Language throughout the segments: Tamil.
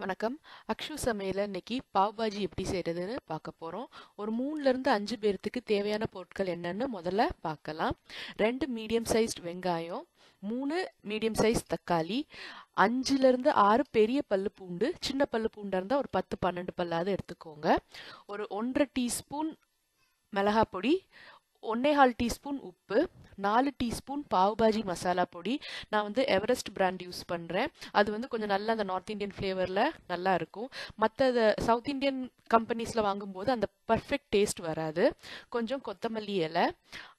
வணக்கம். அக்ஷு சமையல் இன்னைக்கு பாவ் பாஜி எப்படி செய்கிறதுன்னு பார்க்க போகிறோம் ஒரு மூணுலேருந்து அஞ்சு பேர்த்துக்கு தேவையான பொருட்கள் என்னன்னு முதல்ல பார்க்கலாம். ரெண்டு மீடியம் சைஸ்ட் வெங்காயம் மூணு மீடியம் சைஸ் தக்காளி அஞ்சுலேருந்து ஆறு பெரிய பல்லு பூண்டு சின்ன பல்லு பூண்டாக இருந்தால் ஒரு பத்து பன்னெண்டு பல்லாவது எடுத்துக்கோங்க. ஒரு ஒன்றரை டீஸ்பூன் மிளகாய் பொடி ஒன்னேகால் டீஸ்பூன் உப்பு நாலு டீஸ்பூன் பாவ்பாஜி மசாலா பொடி. நான் வந்து எவரெஸ்ட் பிராண்ட் யூஸ் பண்ணுறேன் அது வந்து கொஞ்சம் நல்லா அந்த நார்த் இந்தியன் ஃப்ளேவரில் நல்லா இருக்கும். மற்ற சவுத் இந்தியன் கம்பெனிஸில் வாங்கும்போது அந்த பர்ஃபெக்ட் டேஸ்ட் வராது. கொஞ்சம் கொத்தமல்லி இலை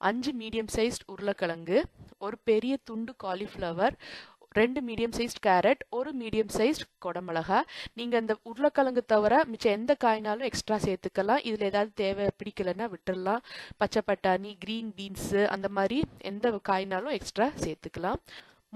அஞ்சு மீடியம் சைஸ்ட் உருளைக்கிழங்கு ஒரு பெரிய துண்டு காலிஃப்ளவர் ரெண்டு மீடியம் சைஸ்ட் கேரட் ஒரு மீடியம் சைஸ்ட் கொடமிளகா நீங்கள் இந்த உருளைக்கிழங்கு தவிர மிச்சம் எந்த காய்னாலும் எக்ஸ்ட்ரா சேர்த்துக்கலாம். இதில் ஏதாவது தேவை பிடிக்கலன்னா விட்டுடலாம் பச்சை பட்டாணி க்ரீன் பீன்ஸு அந்த மாதிரி எந்த காய்னாலும் எக்ஸ்ட்ரா சேர்த்துக்கலாம்.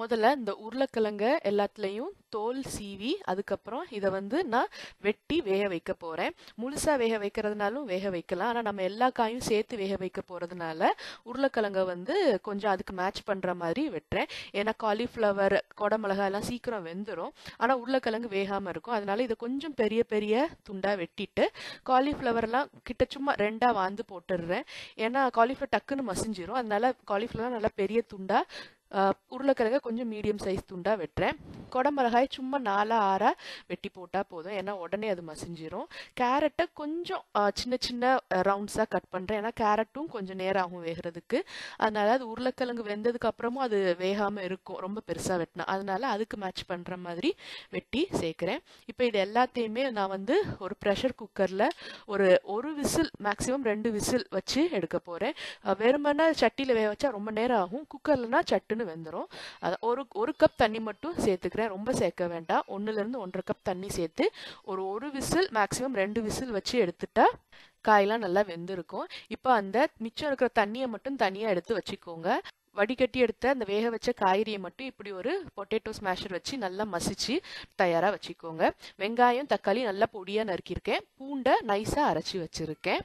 முதல்ல இந்த உருளைக்கிழங்க எல்லாத்துலேயும் தோல் சீவி அதுக்கப்புறம் இதை வந்து நான் வெட்டி வேக வைக்க போகிறேன் முழுசாக வேக வைக்கிறதுனாலும் வேக வைக்கலாம். ஆனால் நம்ம எல்லா காயும் சேர்த்து வேக வைக்க போகிறதுனால உருளைக்கிழங்க வந்து கொஞ்சம் அதுக்கு மேட்ச் பண்ணுற மாதிரி வெட்டுறேன். ஏன்னா காலிஃப்ளவர் கொடமிளகா எல்லாம் சீக்கிரம் வெந்துடும் ஆனால் உருளைக்கிழங்கு வேகாமல் இருக்கும். அதனால இதை கொஞ்சம் பெரிய பெரிய துண்டாக வெட்டிட்டு காலிஃப்ளவர்லாம் கிட்ட சும்மா ரெண்டாக வாந்து போட்டுடுறேன். ஏன்னா காலிஃப்ளவர் டக்குன்னு மசிஞ்சிரும். அதனால காலிஃப்ளவர் நல்லா பெரிய துண்டாக உருளைக்கிழங்க கொஞ்சம் மீடியம் சைஸ் துண்டாக வெட்டுறேன். குடமிளகாய் சும்மா நாலாக ஆறாக வெட்டி போட்டால் போதும். ஏன்னா உடனே அது மசிஞ்சிரும். கேரட்டை கொஞ்சம் சின்ன சின்ன ரவுண்ட்ஸாக கட் பண்ணுறேன் ஏன்னா கேரட்டும் கொஞ்சம் நேரம் ஆகும் வேகிறதுக்கு. அதனால் அது உருளைக்கிழங்கு வெந்ததுக்கு அப்புறமும் அது வேகாமல் இருக்கும். ரொம்ப பெருசாக வெட்டினா. அதனால் அதுக்கு மேட்ச் பண்ணுற மாதிரி வெட்டி சேர்க்குறேன். இப்போ இது எல்லாத்தையுமே நான் வந்து ஒரு ப்ரெஷர் குக்கரில் ஒரு ஒரு விசில் மேக்ஸிமம் ரெண்டு விசில் வச்சு எடுக்க போகிறேன் வெறுமனா சட்டியில் வேக வச்சா ரொம்ப நேரம் ஆகும். குக்கர்லனா சட்டுன்னு டக்குன்னு வெந்துடும் அது ஒரு ஒரு கப் தண்ணி மட்டும் சேர்த்துக்கிறேன். ரொம்ப சேர்க்க வேண்டாம். ஒன்றுலேருந்து ஒன்றரை கப் தண்ணி சேர்த்து ஒரு ஒரு விசில் மேக்ஸிமம் ரெண்டு விசில் வச்சு எடுத்துட்டா காயெல்லாம் நல்லா வெந்திருக்கும். இப்போ அந்த மிச்சம் இருக்கிற தண்ணியை மட்டும் தனியாக எடுத்து வச்சுக்கோங்க. வடிகட்டி எடுத்த அந்த வேக வச்ச காய்கறியை மட்டும் இப்படி ஒரு பொட்டேட்டோ ஸ்மேஷர் வச்சு நல்லா மசிச்சு தயாராக வச்சுக்கோங்க. வெங்காயம் தக்காளி நல்லா பொடியாக நறுக்கியிருக்கேன். பூண்டை நைஸாக அரைச்சி வச்சுருக்கேன்.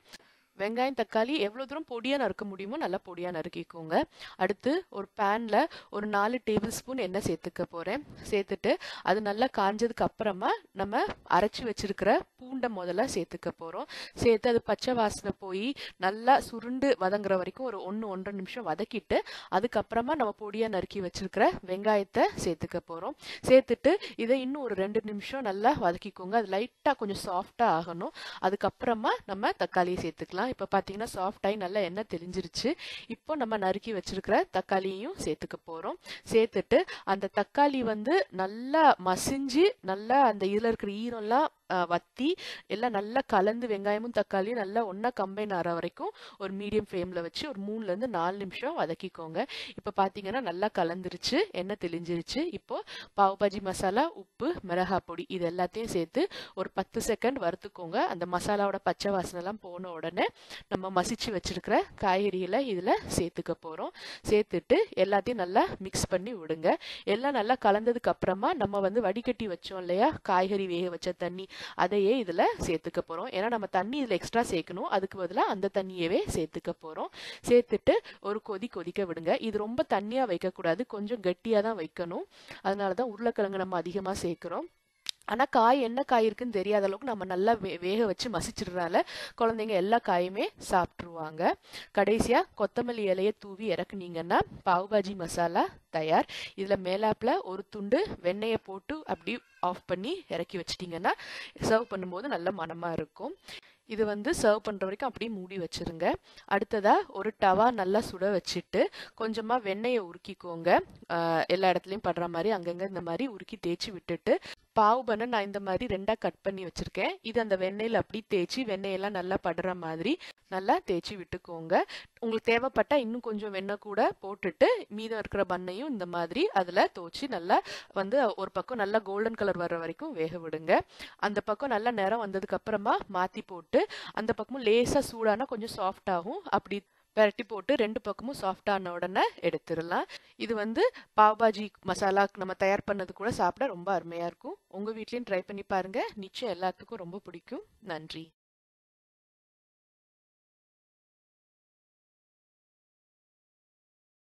வெங்காயம் தக்காளி எவ்வளோ தூரம் பொடியாக நறுக்க முடியுமோ நல்லா பொடியாக நறுக்கிக்கோங்க. அடுத்து ஒரு பேனில் ஒரு நாலு டேபிள் ஸ்பூன் எண்ணெய் சேர்த்துக்க போகிறேன் சேர்த்துட்டு அது நல்லா காஞ்சதுக்கு அப்புறமா நம்ம அரைச்சி வச்சிருக்கிற பூண்டை முதல்ல சேர்த்துக்க போகிறோம் சேர்த்து அது பச்சை வாசனை போய் நல்லா சுருண்டு வதங்குற வரைக்கும் ஒரு ஒன்று ஒன்றரை நிமிஷம் வதக்கிட்டு அதுக்கப்புறமா நம்ம பொடியாக நறுக்கி வச்சிருக்கிற வெங்காயத்தை சேர்த்துக்க போகிறோம் சேர்த்துட்டு இதை இன்னும் ஒரு ரெண்டு நிமிஷம் நல்லா வதக்கிக்கோங்க. அது லைட்டாக கொஞ்சம் சாஃப்டாக ஆகணும். அதுக்கப்புறமா நம்ம தக்காளியை சேர்த்துக்கலாம். இப்போ பார்த்தீங்கன்னா சாஃப்டாகி நல்லா எண்ணெய் தெளிஞ்சிருச்சு. இப்போ நம்ம நறுக்கி வச்சிருக்கிற தக்காளியையும் சேர்த்துக்க போகிறோம் சேர்த்துட்டு அந்த தக்காளி வந்து நல்லா மசிஞ்சு நல்லா அந்த இதில் இருக்கிற ஈரம்லாம் வத்தி எல்லாம் நல்லா கலந்து வெங்காயமும் தக்காளியும் நல்லா ஒன்றா கம்பைன் ஆகிற வரைக்கும் ஒரு மீடியம் ஃப்ளேமில் வச்சு ஒரு மூணுலேருந்து நாலு நிமிஷம் வதக்கிக்கோங்க. இப்போ பார்த்தீங்கன்னா நல்லா கலந்துருச்சு எண்ணெய் தெளிஞ்சிருச்சு. இப்போது பாவ் பாஜி மசாலா உப்பு மிளகா பொடி இது எல்லாத்தையும் சேர்த்து ஒரு பத்து செகண்ட் வறுத்துக்கோங்க. அந்த மசாலாவோட பச்சை வாசனைலாம் போன உடனே நம்ம மசிச்சு வச்சிருக்கிற காய்கறிகளை இதில் சேர்த்துக்க போகிறோம் சேர்த்துட்டு எல்லாத்தையும் நல்லா மிக்ஸ் பண்ணி விடுங்க. எல்லாம் நல்லா கலந்ததுக்கு அப்புறமா நம்ம வந்து வடிகட்டி வச்சோம் இல்லையா? காய்கறி வேக வச்ச தண்ணி அதையே இதில் சேர்த்துக்க போகிறோம் ஏன்னா நம்ம தண்ணி இதில் எக்ஸ்ட்ரா சேர்க்கணும். அதுக்கு பதிலாக அந்த தண்ணியவே சேர்த்துக்க போகிறோம் சேர்த்துட்டு ஒரு கொதி கொதிக்க விடுங்க. இது ரொம்ப தண்ணியாக வைக்கக்கூடாது. கொஞ்சம் கெட்டியாக தான் வைக்கணும். அதனால தான் உருளைக்கிழங்கு நம்ம அதிகமாக சேர்க்குறோம். ஆனால் காய் என்ன காய் இருக்குன்னு தெரியாத அளவுக்கு நம்ம நல்லா வே வேக வச்சு மசிச்சிடுறனால குழந்தைங்க எல்லா காயுமே சாப்பிட்ருவாங்க கடைசியாக கொத்தமல்லி இலையை தூவி இறக்குனீங்கன்னா பாவுபாஜி மசாலா தயார். இதில் மேலாப்பில் ஒரு துண்டு வெண்ணெயை போட்டு அப்படி ஆஃப் பண்ணி இறக்கி வச்சிட்டிங்கன்னா சர்வ் பண்ணும்போது நல்ல மனமாக இருக்கும். இது வந்து சர்வ் பண்ணுற வரைக்கும் அப்படியே மூடி வச்சுருங்க. அடுத்ததாக ஒரு டவா நல்லா சுட வச்சுட்டு கொஞ்சமாக வெண்ணெயை உருக்கிக்கோங்க. எல்லா இடத்துலையும் படுற மாதிரி அங்கங்கே இந்த மாதிரி உருக்கி தேய்ச்சி விட்டுட்டு பாவு பண்ண நான் இந்த மாதிரி ரெண்டாக கட் பண்ணி வச்சுருக்கேன். இது அந்த வெண்ணெயில் அப்படி தேய்ச்சி வெண்ணெயெல்லாம் நல்லா படுற மாதிரி நல்லா தேய்ச்சி விட்டுக்கோங்க. உங்களுக்கு தேவைப்பட்டால் இன்னும் கொஞ்சம் வெண்ணெய் கூட போட்டுட்டு மீதம் இருக்கிற பண்ணையும் இந்த மாதிரி அதில் தோச்சி நல்லா வந்து ஒரு பக்கம் நல்லா கோல்டன் கலர் வர்ற வரைக்கும் வேக விடுங்க. அந்த பக்கம் நல்லா நிறம் வந்ததுக்கப்புறமா மாற்றி போட்டு அந்த பக்கமும் லேசாக சூடானா கொஞ்சம் சாஃப்டாகும் அப்படி பெரட்டி போட்டு ரெண்டு பக்கமும் சாஃப்டான உடனே எடுத்துடலாம். இது வந்து பாவ்பாஜி மசாலா நம்ம தயார் பண்ணது கூட சாப்பிட ரொம்ப அருமையாக இருக்கும். உங்கள் வீட்லேயும் ட்ரை பண்ணி பாருங்கள் நிச்சயம் எல்லாத்துக்கும் ரொம்ப பிடிக்கும். நன்றி.